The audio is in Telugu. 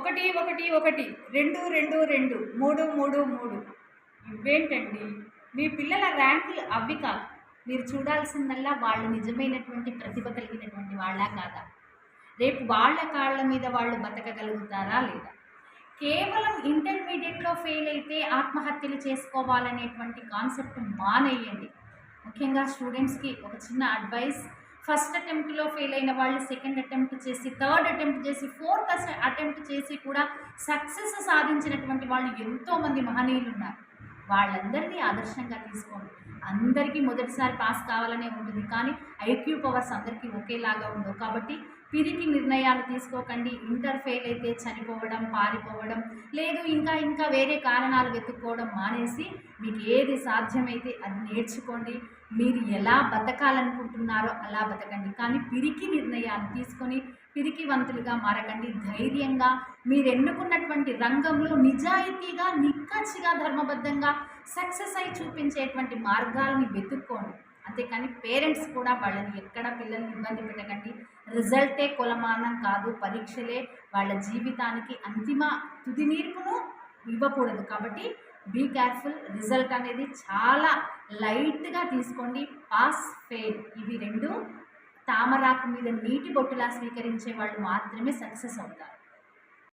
ఒకటి ఒకటి ఒకటి. రెండు రెండు రెండు. మూడు మూడు మూడు. ఇవేంటండి? మీ పిల్లల ర్యాంకులు అవి కాదు. మీరు చూడాల్సిందల్లా వాళ్ళు నిజమైనటువంటి ప్రతిభ కలిగినటువంటి వాళ్ళా కాదా? రేపు వాళ్ళ కాళ్ళ మీద వాళ్ళు బతకగలుగుతారా లేదా? కేవలం ఇంటర్మీడియట్లో ఫెయిల్ అయితే ఆత్మహత్యలు చేసుకోవాలనేటువంటి కాన్సెప్ట్ మానేయండి. ముఖ్యంగా స్టూడెంట్స్కి ఒక చిన్న అడ్వైస్. ఫస్ట్ అటెంప్ట్లో ఫెయిల్ అయిన వాళ్ళు సెకండ్ అటెంప్ట్ చేసి థర్డ్ అటెంప్ట్ చేసి ఫోర్త్ అటెంప్ట్ చేసి కూడా సక్సెస్ సాధించినటువంటి వాళ్ళు ఎంతోమంది మహనీయులు ఉన్నారు వాళ్ళందరినీ ఆదర్శంగా తీసుకోండి. అందరికీ మొదటిసారి పాస్ కావాలనే ఉంటుంది. కానీ ఐక్యూ పవర్స్ అందరికీ ఒకేలాగా ఉండవు. కాబట్టి పిరికి నిర్ణయాలు తీసుకోకండి. ఇంటర్ ఫెయిల్ అయితే చనిపోవడం పారిపోవడం లేదు ఇంకా ఇంకా వేరే కారణాలు వెతుక్కోవడం మానేసి మీకు ఏది సాధ్యమైతే అది నేర్చుకోండి. మీరు ఎలా బతకాలనుకుంటున్నారో అలా బతకండి. కానీ పిరికి నిర్ణయాలు తీసుకొని పిరికివంతులుగా మారకండి. ధైర్యంగా మీరు ఎన్నుకున్నటువంటి రంగంలో నిజాయితీగా నిక్కచ్చిగా ధర్మబద్ధంగా సక్సెస్ అయి చూపించేటువంటి మార్గాలని వెతుక్కోండి. అంతేకాని పేరెంట్స్ కూడా వాళ్ళని ఎక్కడ పిల్లల్ని ఇబ్బంది పెట్టకండి. రిజల్టే కొలమానం కాదు. పరీక్షలే వాళ్ళ జీవితానికి అంతిమ తుది నీర్పును ఇవ్వకూడదు. కాబట్టి బీ కేర్ఫుల్ రిజల్ట్ అనేది చాలా లైట్గా తీసుకోండి. పాస్ ఫెయిల్ ఇవి రెండు తామరాకు మీద నీటి బొట్టులా స్వీకరించే వాళ్ళు మాత్రమే సక్సెస్ అవుతారు.